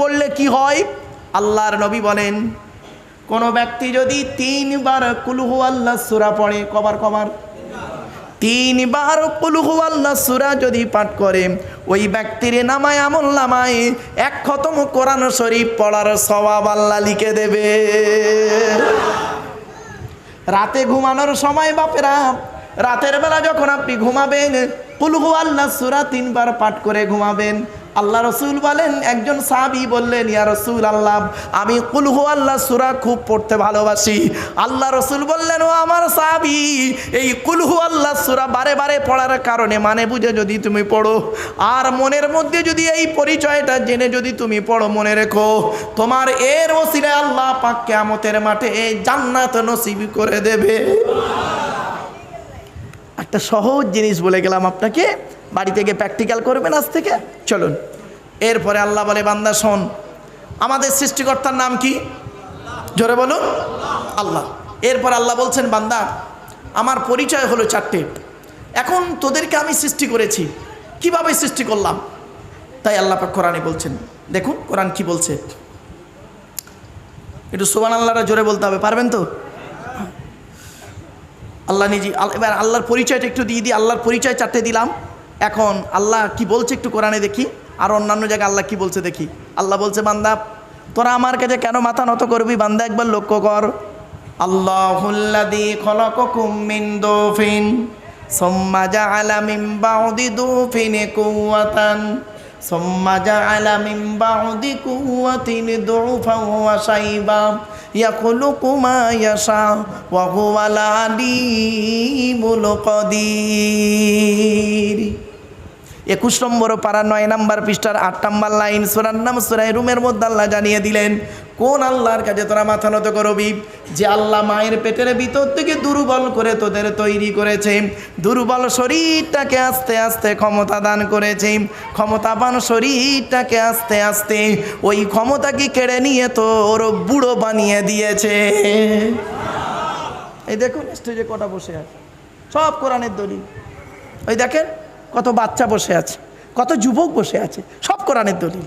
পড়লে কি হয়? আল্লাহর নবী বলেন, কোন ব্যক্তি যদি তিনবার কুলহু আল্লাহ সুরা পড়ে, কবার কবার? তিনবার কুলহু আল্লাহ সুরা যদি পাঠ করে, ওই ব্যক্তির নামায় আমল নামায় এক খতম কোরআন শরীফ পড়ার সবাব আল্লাহ লিখে দেবে। রাতে ঘুমানোর সময় বাপেরা, রাতের বেলা যখন আপনি ঘুমাবেন, কুলহু আল্লাহ সুরা তিনবার পাঠ করে ঘুমাবেন। আল্লাহ রসুল বলেন, একজন সাবি বললেন, ইয়া রসুল আল্লাহ আমি কুলহু আল্লাহ সুরা খুব পড়তে ভালোবাসি। আল্লাহ রসুল বললেন, ও আমার সাবি এই কুলহু আল্লাহ সুরা বারে বারে পড়ার কারণে মানে বুঝে যদি তুমি পড়ো। আর মনের মধ্যে যদি এই পরিচয়টা জেনে যদি তুমি পড়ো মনে রেখো, তোমার এর ওসিলে আল্লাহ পাক কেয়ামতের মাঠে এই জান্নাত নসিব করে দেবে। একটা সহজ জিনিস বলে গেলাম আপনাকে বাড়ি থেকে প্র্যাকটিক্যাল করবেন আজ থেকে, চলুন। এরপরে আল্লাহ বলে, বান্দা, শোন, আমাদের সৃষ্টিকর্তার নাম কি? জোরে বলুন। আল্লাহ। এরপর আল্লাহ বলছেন, বান্দা, আমার পরিচয় হলো চারটে। এখন তোদেরকে আমি সৃষ্টি করেছি। কীভাবে সৃষ্টি করলাম? তাই আল্লাহ কোরআনে বলছেন। দেখুন, কোরআন কি বলছে। একটু সোবান আল্লাহরা জোরে বলতে হবে, পারবেন তো? আল্লাহ নিজে এবার আল্লাহর পরিচয়টা একটু দিয়ে দিই। আল্লাহর পরিচয় চারটে দিলাম। এখন আল্লাহ কি বলছে একটু কোরআনে দেখি, আর অন্যান্য জায়গায় আল্লাহ কি বলছে দেখি। আল্লাহ বলছে, বান্দা, তোরা আমার কাছে কেন মাথা নত করবি? বান্দা, একবার লক্ষ্য কর। আল্লাহুল্লাদি খলকুম মিন দুফিন, সুম্মা জাআলা মিন বাউদি দুফিন কুওয়াতান, সুম্মা জাআলা মিন বাউদি কুওয়াতিন দুফান ওয়া শাইবা। ইয়াখলুকু মা ইয়াশা ওয়া হুয়াল আলিমুল কদির। একুশ নম্বর পাড়া নয় নাম্বার পৃষ্ঠার আট নাম্বার লাইন, সুরার নাম সুরাই রুমের মধ্যে আল্লাহ জানিয়ে দিলেন কোন আল্লাহর কাছে তোরা মাথা নত করবি যে আল্লাহ মায়ের পেটের ভিতর থেকে দুর্বল করে তোদের তৈরি করেছে, দুর্বল শরীরটাকে আস্তে আস্তে ক্ষমতা দান করেছে, ক্ষমতাবান শরীরটাকে আস্তে আস্তে ওই ক্ষমতাকে কেড়ে নিয়ে তোর বুড়ো বানিয়ে দিয়েছে। এই দেখুন, স্টেজে কটা বসে আছে? সব কোরআনের দলিল। ওই দেখেন, কত বাচ্চা বসে আছে, কত যুবক বসে আছে, সব কোরআনের দলিল।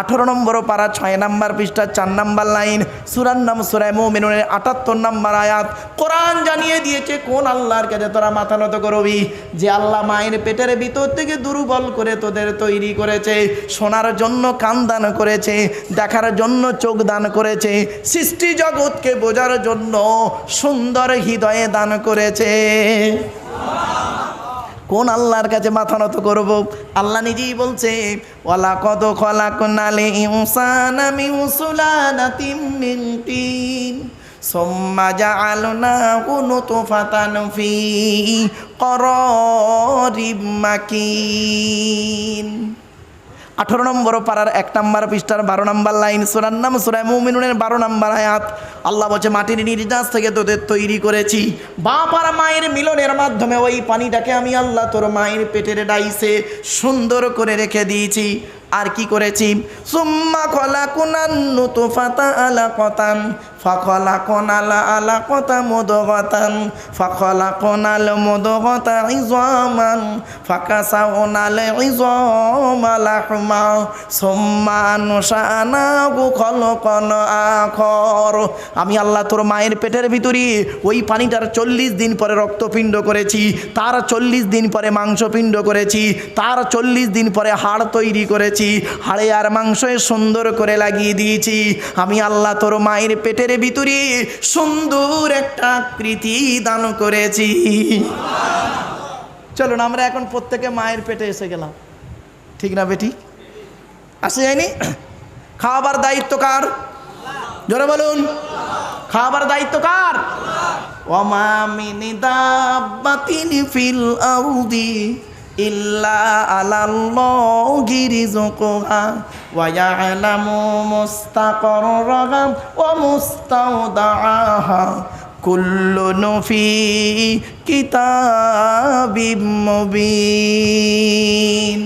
আঠারো নম্বর পারা, ছয় নম্বর পৃষ্ঠা, চার নম্বর লাইন। সুরান নাম সুরায় মোমিনের আটাত্তর নাম্বার আয়াত। কোরআন জানিয়ে দিয়েছে, কোন আল্লাহর কাছে তোরা মাথা নত করবি? যে আল্লাহ মায়ের পেটের ভিতর থেকে দুর্বল করে তোদের তৈরি করেছে, শোনার জন্য কান দান করেছে, দেখার জন্য চোখ দান করেছে, সৃষ্টি জগৎকে বোঝার জন্য সুন্দর হৃদয়ে দান করেছে। কোন আল্লাহর কাছে মাথা নত করব? আল্লাহ নিজেই বলছে ওয়ালা কদ খলাক নালে ইনসানা মিন মাকিন। আঠারো নম্বর পাড়ার এক নম্বর পৃষ্ঠার বারো নম্বর লাইন সুরার নাম, সুরায় মুমিনুনের বারো নম্বর আয়াত। আল্লাহ বলছে, মাটির নির্যাস থেকে তোদের তৈরি করেছি। বাপ আর মায়ের মিলনের মাধ্যমে ওই পানিটাকে আমি আল্লাহ তোর মায়ের পেটের ডাইসে সুন্দর করে রেখে দিয়েছি। আর কি করেছি? সুম্মা খলা কুনান্নু তো ফাতা আলা কতান ফখলা কনালা আলা কতা মোদগতান ফখলা কনাল মোদগতা ইজামান ফাকাসা ওনালে ইজমালাহমা সম্মান গু খল কন আখর। আমি আল্লাহ তোর মায়ের পেটের ভিতরে ওই পানিটার চল্লিশ দিন পরে রক্তপিণ্ড করেছি, তার চল্লিশ দিন পরে মাংসপিণ্ড করেছি, তার চল্লিশ দিন পরে হাড় তৈরি করেছি। হাড়ে আর মাংসে সুন্দর করে লাগিয়ে দিয়েছি। আমি আল্লাহ তোর মায়ের পেটের ভিতরে সুন্দর একটা আকৃতি দান করেছি। চলুন, আমরা এখন প্রত্যেকে মায়ের পেটে এসে গেলাম। ঠিক না বেটি? আসে যায়নি? খাওয়াবার দায়িত্ব কার? জোরে বলুন। খাওয়াবার দায়িত্ব কার? ওমা মিনি দাব্বাতিন ফিল আরদি। ইল্লা আলাল্লাহি রিজকুহা ওয়া ইয়ালামু মুস্তাকাররাহা ওয়া মুস্তাওদাআহা কুল্লু নফি কিতাবিম মুবিন।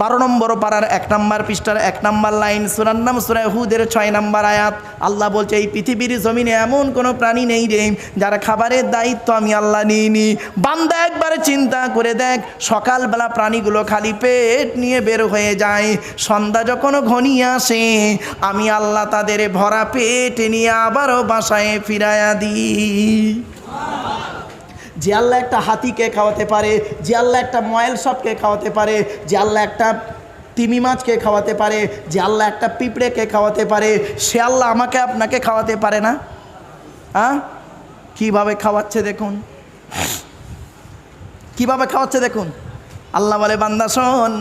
বারো নম্বর পাড়ার এক নম্বর পৃষ্ঠার এক নম্বর লাইন সুরার নাম সুরায় হুদের ছয় নম্বর আয়াত। আল্লাহ বলছে, এই পৃথিবীর জমিনে এমন কোনো প্রাণী নেই রে, যারা খাবারের দায়িত্ব আমি আল্লাহ নিইনি। বান্দা একবার চিন্তা করে দেখ, সকালবেলা প্রাণীগুলো খালি পেট নিয়ে বের হয়ে যায়। সন্ধ্যা যখন ঘনিয়ে আসে, আমি আল্লাহ তাদের ভরা পেট নিয়ে আবারও বাসায় ফিরাইয়া দিই। যে আল্লাহ একটা হাতিকে খাওয়াতে পারে, যে আল্লাহ একটা ময়েল সবকে খাওয়াতে পারে, যে আল্লাহ একটা তিমি মাছকে খাওয়াতে পারে, যে আল্লাহ একটা পিঁপড়েকে খাওয়াতে পারে, সে আল্লাহ আমাকে আপনাকে খাওয়াতে পারে না? হ্যাঁ কীভাবে খাওয়াচ্ছে দেখুন? কীভাবে খাওয়াচ্ছে দেখুন? আল্লাহ বলে, বান্দা শোন,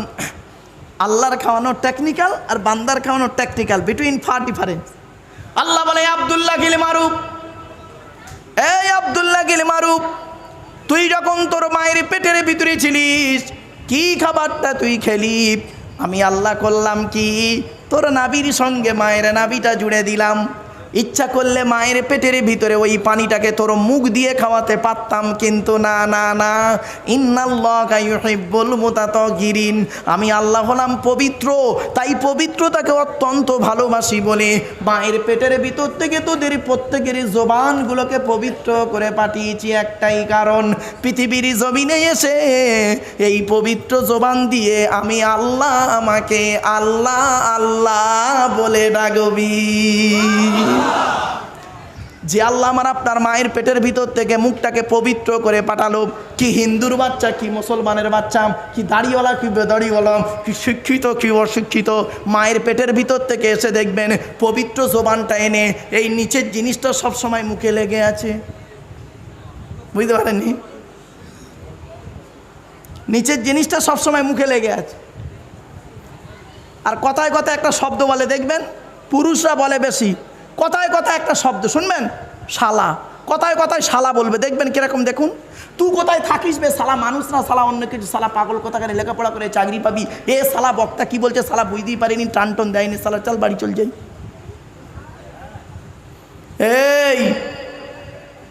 আল্লাহর খাওয়ানো টেকনিক্যাল আর বান্দার খাওয়ানো টেকনিক্যাল বিটুইন ফার ডিফারেন্স আল্লাহ বলে আবদুল্লাহ গিল মারুফ এই আবদুল্লাহ গিল মারুফ তুই যখন তোর মায়ের পেটের ভিতরে ছিলিস, কি খাবারটা তুই খেলি? আমি আল্লাহ করলাম কি? তোর নাবির সঙ্গে মায়ের নাবিটা জুড়ে দিলাম। ইচ্ছা করলে মায়ের পেটের ভিতরে ওই পানিটাকে তোর মুখ দিয়ে খাওয়াতে পারতাম, কিন্তু না না না। ইন্নাল্লাহুল মুতাতগিরিন। আমি আল্লাহ হলাম পবিত্র, তাই পবিত্রতাকে অত্যন্ত ভালোবাসি বলে মায়ের পেটের ভিতর থেকে তোদের প্রত্যেকের জবানগুলোকে পবিত্র করে পাঠিয়েছি একটাই কারণ, পৃথিবীর জমিনে এসে এই পবিত্র জবান দিয়ে আমি আল্লাহ আমাকে আল্লাহ আল্লাহ বলে ডাকবি। যে আল্লাহ আমার আপনার মায়ের পেটের ভিতর থেকে মুখটাকে পবিত্র করে পাঠালো। কি হিন্দুর বাচ্চা, কি মুসলমানের বাচ্চা, কি দাড়িওয়ালা, কি বেদাড়িওয়ালা, কি শিক্ষিত, কি অশিক্ষিত। মায়ের পেটের ভিতর থেকে এসে দেখবেন পবিত্র জোবানটা এনে এই নিচের জিনিসটা সবসময় মুখে লেগে আছে। বুঝতে পারেননি? নিচের জিনিসটা সবসময় মুখে লেগে আছে। আর কথায় কথায় একটা শব্দ বলে, দেখবেন পুরুষরা বলে বেশি কথায় কথায় একটা শব্দ, শুনবেন? শালা। কথায় কথায় শালা বলবে, দেখবেন কীরকম, দেখুন? তুই কোথায় থাকিস বে সালা মানুষ না সালা অন্য কিছু সালা পাগল কথা করে লেখাপড়া করে, চাকরি পাবি? এ সালা বক্তা কি বলছে? সালা বুঝতেই পারিনি, টান টন দেয়নি সালা চল বাড়ি চল যাই। এই,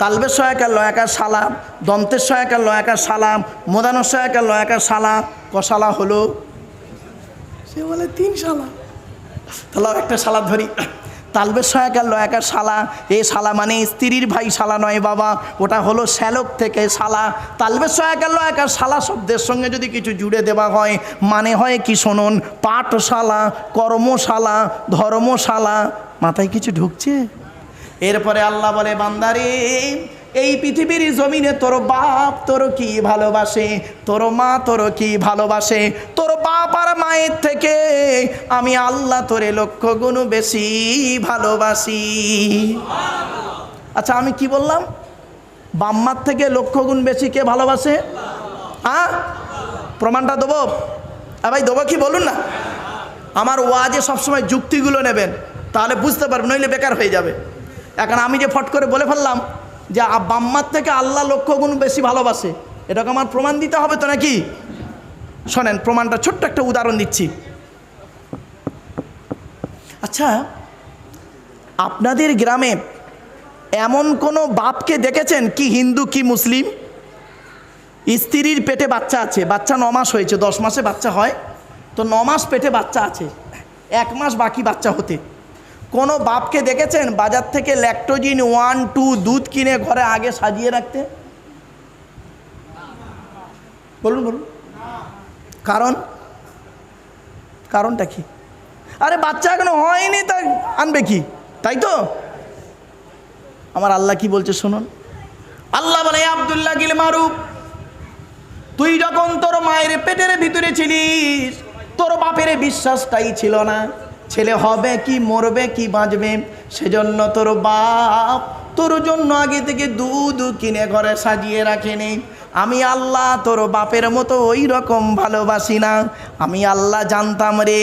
তালবের সহায়কার লয়াকার সালাম দন্তের সহায়কার লয়াকার সালাম মোদানোর সহায়কার লয়াকার সালা কসালা হলো? সে বলে, তিন শালা। তাহলে একটা শালা ধরি। তালবের সহায়কার লয়াকার শালা। এ শালা মানে স্ত্রীর ভাই শালা নয় বাবা। ওটা হলো শ্যালক থেকে শালা। তালবের সহায়কার লয়াকার শালা শব্দের সঙ্গে যদি কিছু জুড়ে দেওয়া হয় মানে হয় কি শোনুন? পাঠশালা, কর্মশালা, ধর্মশালা। মাথায় কিছু ঢুকছে? এরপরে আল্লাহ বলে, বান্দারে, এই পৃথিবীর জমিনে তোর বাপ তোর কি ভালোবাসে? তোর মা তোর কি ভালোবাসে? বাপ আর মায়ের থেকে আমি আল্লাহ তোরে লক্ষ গুণ বেশি ভালোবাসি। আচ্ছা আমি কি বললাম? বাম্মার থেকে লক্ষ গুণ বেশি কে ভালোবাসে? হ্যাঁ প্রমাণটা দেবো? ভাই, দেবো কি? বলুন না। আমার ওয়াজে সবসময় যুক্তিগুলো নেবেন, তাহলে বুঝতে পারবেন, নইলে বেকার হয়ে যাবে। এখন আমি যে ফট করে বলে ফেললাম যে বাম্মার থেকে আল্লাহ লক্ষ গুণ বেশি ভালোবাসে, এটাকে আমার প্রমাণ দিতে হবে তো নাকি? শোনেন, প্রমাণটা ছোট্ট একটা উদাহরণ দিচ্ছি। আচ্ছা আপনাদের গ্রামে এমন কোনো বাপকে দেখেছেন কি হিন্দু, কি মুসলিম? স্ত্রীর পেটে বাচ্চা আছে, বাচ্চা ন মাস হয়েছে, দশ মাসে বাচ্চা হয়, তো ন মাস পেটে বাচ্চা আছে, এক মাস বাকি বাচ্চা হতে। কোনো বাপকে দেখেছেন বাজার থেকে ল্যাকটোজিন ওয়ান টু দুধ কিনে ঘরে আগে সাজিয়ে রাখতে? বলুন বলুন। কারণ? কারণটা কি? আরে বাচ্চা এখনও হয়নি, তা আনবে কি? তাই তো? আমার আল্লাহ কি বলছে শুনুন। আল্লাহ বলে আবদুল্লাহ গিল মারুফ, তুই যখন তোর মায়ের পেটের ভিতরে ছিলিস, তোর বাপের বিশ্বাসটাই ছিল না। ছেলে হবে কি, মরবে কি, বাঁচবে? সেজন্য তোর বাপ তোর জন্য আগে থেকে দুধ কিনে ঘরে সাজিয়ে রাখেনি। আমি আল্লাহ তোর বাপের মতো ওই রকম ভালোবাসি না। আমি আল্লাহ জানতাম রে,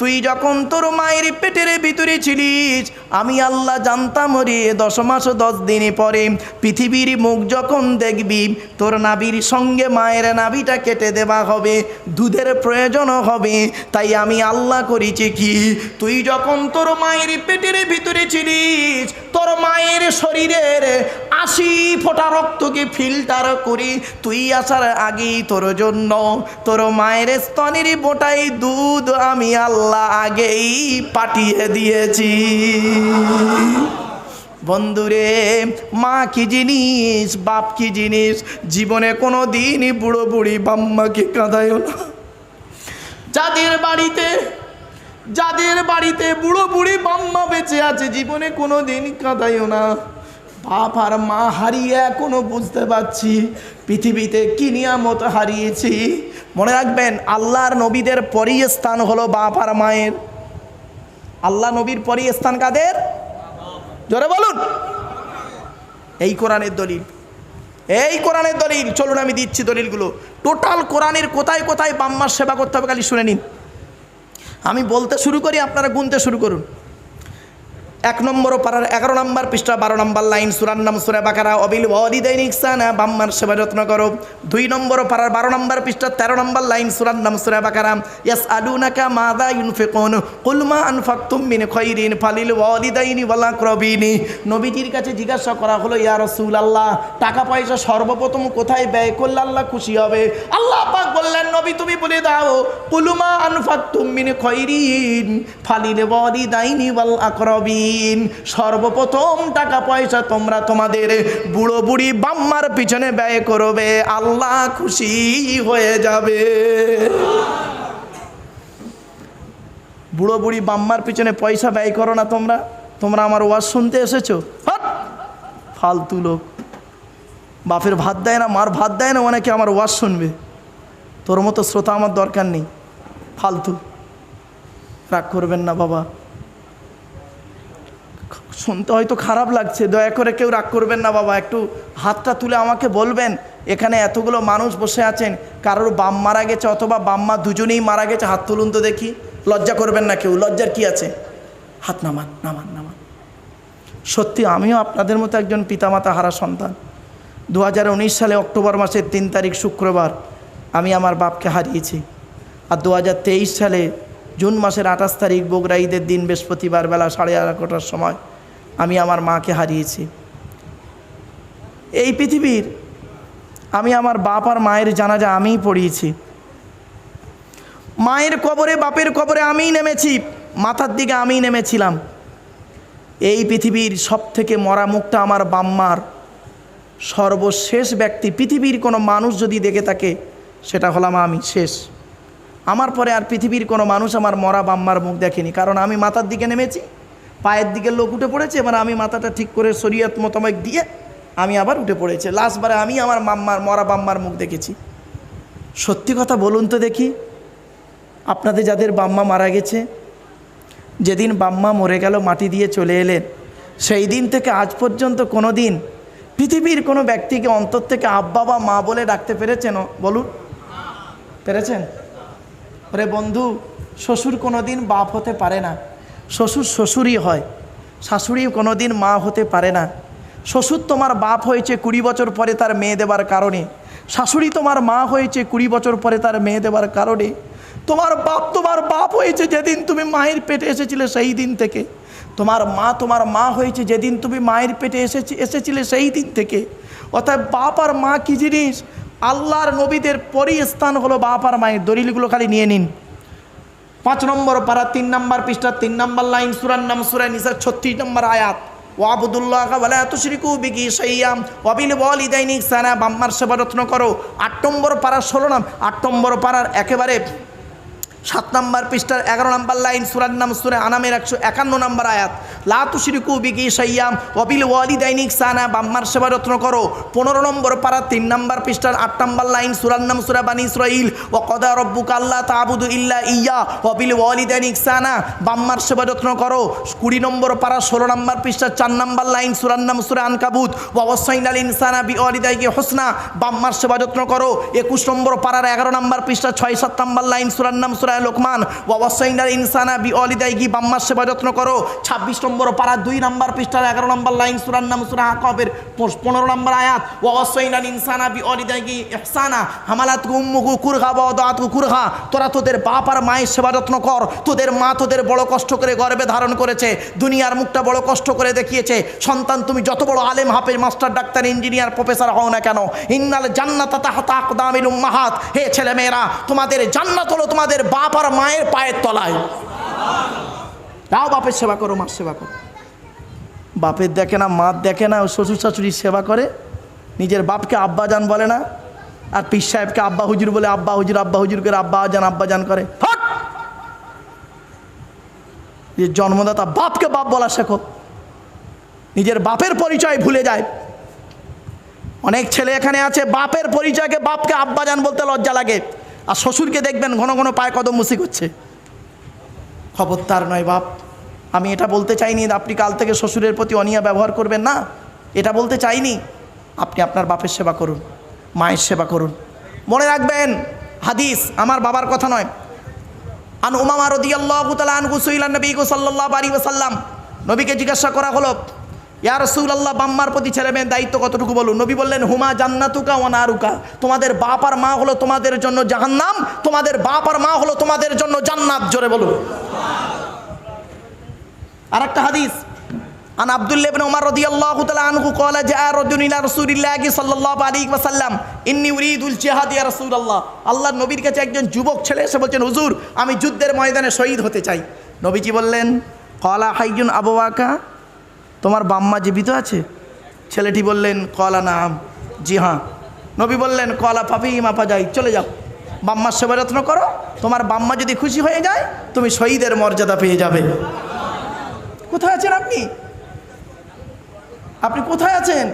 তুই যখন তোর মায়ের পেটের ভিতরে ছিলিস, আমি আল্লাহ জানতাম রে, দশ মাস দশ দিন পরে পৃথিবীর মুখ যখন দেখবি, তোর নাবির সঙ্গে মায়ের নাবিটা কেটে দেওয়া হবে, দুধের প্রয়োজন হবে। তাই আমি আল্লাহ করেছি কি, তুই যখন তোর মায়ের পেটের ভিতরে ছিলিস, তোর মায়ের শরীরের আশি ফোঁটা রক্তকে ফিল্টার করি। তুই আসার আগেই তোর জন্য, তোর মায়ের স্তনের বোটাই দুধ আমি আল্লাহ আগেই পাঠিয়ে দিয়েছি। বন্ধুরে, মা কি জিনিস, বাপ কি জিনিস? জীবনে কোনো দিনই বুড়ো বুড়ি বাম্মাকে কাঁদায় না। যাদের বাড়িতে যাদের বাড়িতে বুড়ো বুড়ি বাম্মা বেঁচে আছে, জীবনে কোনো দিন কাঁদাইও না। বাপ আর মা হারিয়ে এখনও বুঝতে পারছি পৃথিবীতে কি নিয়ামত হারিয়েছি। মনে রাখবেন, আল্লাহর নবীদের পরই স্থান হলো বাপ আর মায়ের। আল্লাহ নবীর পরই স্থান কাদের? জোরে বলুন। এই কোরআনের দলিল। এই কোরআনের দলিল। চলুন আমি দিচ্ছি দলিলগুলো। টোটাল কোরআনের কোথায় কোথায় বাম্মার সেবা করতে হবে খালি শুনে নিন। আমি বলতে শুরু করি, আপনারা গুনতে শুরু করুন। এক নম্বর পাড়ার এগারো নম্বর পৃষ্ঠা, বারো নম্বর লাইন সুরান নাম সুরা বাকারা, অবিল অদিদৈনিক সানা বাম্মার সেবা যত্ন করো। দুই নম্বর পাড়ার বারো নম্বর পৃষ্ঠা, তেরো নম্বর লাইন সুরান নাম সুরা বাকারা ইয়াস আলু নাকা মাদা ইউনফিকুন কুলমা আনফাকতুম মিন খৈরিন ফালিল ওয়ালিদাইনি ওয়ালা ক্রবিনি নবীজির কাছে জিজ্ঞাসা করা হলো, ইয়া রাসূল আল্লাহ টাকা পয়সা সর্বপ্রথম কোথায় ব্যয় করলে আল্লাহ খুশি হবে? আল্লাহ পাক বললেন, নবী তুমি বলে দাও কুলমা আনফাকতুম মিন খৈরিন ফালিল ওয়ালিদাইনি ওয়াল আকরবিন। সর্বপ্রথম টাকা পয়সা তোমরা তোমাদের বুড়ো বুড়ি বাম্মার পিছনে ব্যয় করবে। আল্লাহ খুশি হয়ে যাবে। বুড়ো বুড়ি বাম্মার পিছনে পয়সা ব্যয় করো না তোমরা। তোমরা আমার ওয়াজ শুনতে এসেছ! ফালতু লোক। বাপের ভাত দেয় না, মার ভাত দেয় না, অনেকে আমার ওয়াজ শুনবে। তোর মতো শ্রোতা আমার দরকার নেই। ফালতু। রাগ করবেন না বাবা। শুনতে হয়তো খারাপ লাগছে, দয়া করে কেউ রাগ করবেন না বাবা, একটু হাতটা তুলে আমাকে বলবেন, এখানে এতগুলো মানুষ বসে আছেন, কারোর বাম মারা গেছে অথবা বাম্মা দুজনেই মারা গেছে, হাত তুলুন তো দেখি, লজ্জা করবেন না কেউ, লজ্জার কি আছে? হাত নামান নামান নামান। সত্যি, আমিও আপনাদের মতো একজন পিতামাতা হারা সন্তান। দু হাজার উনিশ সালে অক্টোবর মাসের তিন তারিখ শুক্রবার আমি আমার বাপকে হারিয়েছি। আর দু হাজার তেইশ সালে জুন মাসের আঠাশ তারিখ বগুড়া ঈদের দিন বৃহস্পতিবার বেলা সাড়ে এগারোটার সময় আমি আমার মাকে হারিয়েছি। এই পৃথিবীর আমি আমার বাপ আর মায়ের জানাজা আমিই পড়িয়েছি। মায়ের কবরে, বাপের কবরে আমিই নেমেছি, মাথার দিকে আমিই নেমেছিলাম। এই পৃথিবীর সব থেকে মরা মুখটা আমার বাম্মার সর্বশেষ ব্যক্তি পৃথিবীর কোনো মানুষ যদি দেখে থাকে, সেটা হলাম আমি, শেষ। আমার পরে আর পৃথিবীর কোনো মানুষ আমার মরা বাম্মার মুখ দেখেনি। কারণ আমি মাথার দিকে নেমেছি, পায়ের দিকে লোক উঠে পড়েছে, এবার আমি মাথাটা ঠিক করে শরীয়ত মোতাবেক দিয়ে আমি আবার উঠে পড়েছে। লাস্টবারে আমি আমার মাম্মার, মরা বাম্মার মুখ দেখেছি। সত্যি কথা বলুন তো দেখি, আপনাদের যাদের বাম্মা মারা গেছে, যেদিন বাম্মা মরে গেল, মাটি দিয়ে চলে এলেন, সেই দিন থেকে আজ পর্যন্ত কোনো দিন পৃথিবীর কোনো ব্যক্তিকে অন্তর থেকে আব্বা বা মা বলে ডাকতে পেরেছেন? বলুন। পেরেছেন? ওরে বন্ধু, শ্বশুর কোনো দিন বাপ হতে পারে না। শ্বশুর শ্বশুরই হয় শাশুড়ি কোনো দিন মা হতে পারে না। শ্বশুর তোমার বাপ হয়েছে কুড়ি বছর পরে তার মেয়ে দেবার কারণে। শাশুড়ি তোমার মা হয়েছে কুড়ি বছর পরে তার মেয়ে দেবার কারণে। তোমার বাপ তোমার বাপ হয়েছে যেদিন তুমি মায়ের পেটে এসেছিলে সেই দিন থেকে। তোমার মা তোমার মা হয়েছে যেদিন তুমি মায়ের পেটে এসেছি এসেছিলে সেই দিন থেকে। অর্থাৎ বাপ আর মা কী জিনিস? আল্লাহর নবীদের পরই স্থান হলো বাপ আর মায়ের। দলিলগুলো খালি নিয়ে নিন। পাঁচ নম্বর পারা, তিন নম্বর পৃষ্ঠা, তিন নম্বর লাইন সুরান নাম সুরায় নিসার ছত্রিশ নম্বর আয়াত। ও আবুদুল্লাহ বলে এত অবিল বল বাম্মার সেবা যত্ন করো। আট নম্বর পাড়ার ষোলো নাম, আট নম্বর পাড়ার একেবারে সাত নাম্বার পৃষ্ঠার এগারো নাম্বার লাইন, সুরার নাম সুরে আনামের একশো একান্ন নাম্বার আয়াত। লাতু শিরিকু বিকি সাইয়াম অবিল ওয়ালি দৈনিক সানা বাম্মার সেবা যত্ন করো। পনেরো নম্বর পাড়া তিন নাম্বার পৃষ্ঠার আট নাম্বার লাইন, সুরার নাম সুরা বানি ইসরাইল ও কদা রব্বুক আল্লাহ তাবুদু ইল্লা ইয়া অবিল ওয়ালি দৈনিক সানা বাম্মার সেবা যত্ন করো। কুড়ি নম্বর পাড়া ষোলো নম্বর পৃষ্ঠার চার নাম্বার লাইন, সুরার নাম সুরা আনকাবুত অবশ্যই আল ইনসানা বি অলিদাইকে হোসনা, বাম্মার সেবা যত্ন করো। একুশ নম্বর পাড়ার এগারো নাম্বার পৃষ্ঠা ছয় সাত নাম্বার লাইন, সুরার নাম সুরায় লোকমান। আল ইনসানা বি অলিদাইকি বাম্মার সেবা যত্ন করো। ছাব্বিশ নম্বর পাড়ার দুই নাম্বার পৃষ্ঠার এগারো নাম্বার লাইন সুরার নাম সুরা আকবের পনেরো নম্বর আয়াত। আল ইনসানা বি অলিদাইকি ইহসানা। হামালাত উম্মুকু কুরহা বদাত কুরহা। তোরা তোদের বাপ আর মায়ের সেবা যত্ন কর। তোদের মা তোদের বড় কষ্ট করে গর্বে ধারণ করেছে। দুনিয়ার মুখটা বড় কষ্ট করে দেখিয়েছে। সন্তান, তুমি যত বড় আলেম, হাফেজ, মাস্টার, ডাক্তার, ইঞ্জিনিয়ার, প্রফেসর হও না কেন? ইন্নাল জান্নাত তাহতাক দামিল উম্মাহাত। হে ছেলে মেয়েরা তোমাদের জান্নাত হলো তোমাদের বাপ আর মায়ের পায়ের তলায়। তাও বাপের সেবা করো, মার সেবা করো। বাপের দেখে না, মার দেখে না শ্বশুর শাশুড়ির সেবা করে। নিজের বাপকে আব্বা জান বলে না, আর পীর সাহেবকে আব্বা হুজুর বলে, আব্বা হুজুর আব্বা হুজুর করে আব্বা যান আব্বা জান করে! যে জন্মদাতা বাপকে বাপ বলা শেখো। নিজের বাপের পরিচয় ভুলে যায়। অনেক ছেলে এখানে আছে, বাপের পরিচয়কে বাপকে আব্বা জান বলতে লজ্জা লাগে। আর শ্বশুরকে দেখবেন ঘন ঘন পায়ে কদম মুসি করছে। খবরদার নয় বাপ, আমি এটা বলতে চাইনি আপনি কাল থেকে শ্বশুরের প্রতি অনিয়া ব্যবহার করবেন না, এটা বলতে চাইনি। আপনি আপনার বাপের সেবা করুন, মায়ের সেবা করুন। মনে রাখবেন, হাদিস আমার বাবার কথা নয়। আন উমামা রদিয়াল্লাহু আনহু সুইলান নবী সাল্লাল্লাহু আলাইহি ওয়াসাল্লাম, নবীকে জিজ্ঞাসা করা হলো ইয়া রাসূলুল্লাহ বাম্মার প্রতি ছেলে মেয়ের দায়িত্ব কতটুকু বলুন নবী বললেন হুমা জান্নাতুকা ওয়া নারুকা তোমাদের বাপ আর মা হলো তোমাদের জন্য জাহান্নাম তোমাদের বাপ আর মা হলো তোমাদের জন্য জান্নাত জোরে বলুন আর একটা হাদিস আন আব্দুল্লাহ ইবনে উমর রাদিয়াল্লাহু তাআলা আনহু قال جاء رجل الى رسول الله صلى الله عليه وسلم اني اريد الجهاد يا رسول الله আল্লাহর নবীর কাছে একজন যুবক ছেলে এসে বলছেন হুজুর আমি যুদ্ধের ময়দানে শহীদ হতে চাই নবীজি বললেন কলা হাইজুন আবওয়াকা তোমার বাম্মা জীবিত আছে? ছেলেটি বললেন, কলা নাম। জি হাঁ নবী বললেন, কলা পাপি মাপা যাই চলে যাও। বাম্মার সেবা যত্ন করো। তোমার বাম্মা যদি খুশি হয়ে যায়, তুমি শহীদের মর্যাদা পেয়ে যাবে। কোথায় আছেন আপনি? আপনি কোথায় আছেন?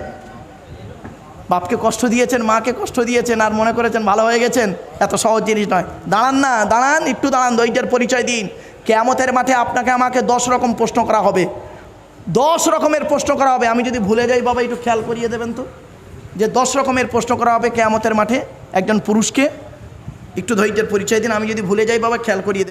বাপকে কষ্ট দিয়েছেন, মাকে কষ্ট দিয়েছেন, আর মনে করেছেন ভালো হয়ে গেছেন? এত সহজ জিনিস নয়। দাঁড়ান না, দাঁড়ান, একটু দাঁড়ান দৈর্যের পরিচয় দিন। কেয়ামতের মাঠে আপনাকে, আমাকে দশ রকম প্রশ্ন করা হবে। দশ রকমের প্রশ্ন করা হবে। আমি যদি ভুলে যাই, বাবা, একটু খেয়াল করিয়ে দেবেন তো। যে দশ রকমের প্রশ্ন করা হবে কেয়ামতের মাঠে। একজন পুরুষকে একটু ধৈর্যের পরিচয় দিন। আমি যদি ভুলে যাই, বাবা, খেয়াল করিয়ে